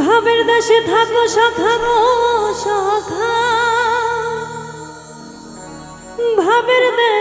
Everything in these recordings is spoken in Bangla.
ভাবের দেশে থাকো সখা গো সখা ভাবের দেশ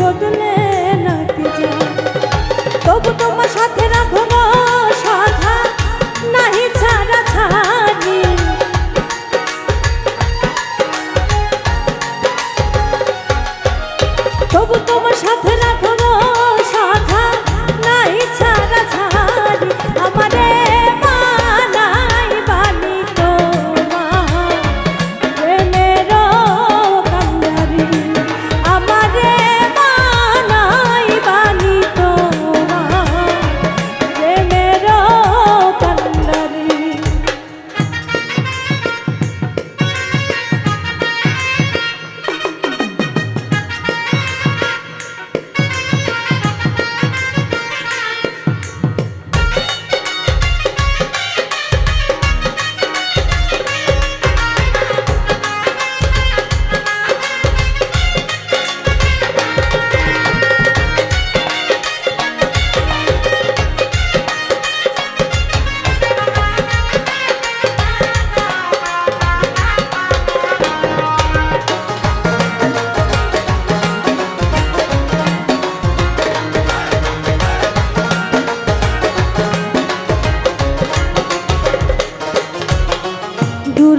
বদলে নাকি যা। তবু তোমার সাথে রাখো সাধা, নাহি ছাড়া ছাড়ি। তবু তোমার সাথে রাখো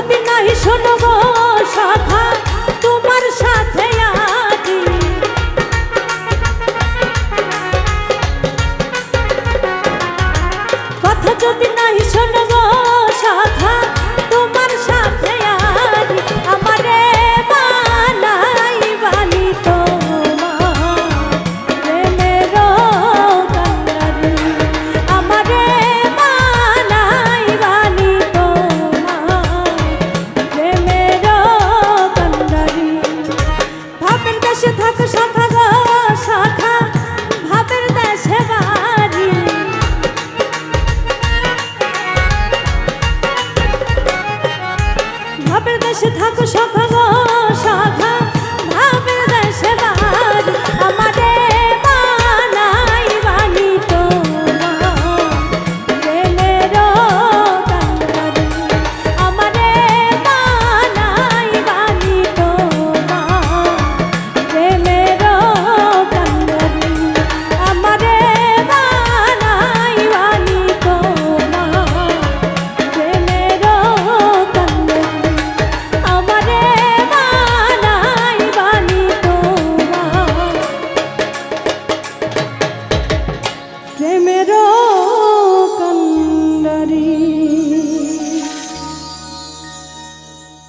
যদি নাহি শোনবো সাধা তোমার সাথে আদি কথা যদি নাহি শোন ভাবের দেশে থাকো সখা সাধা ভাবের দেশে আমাদের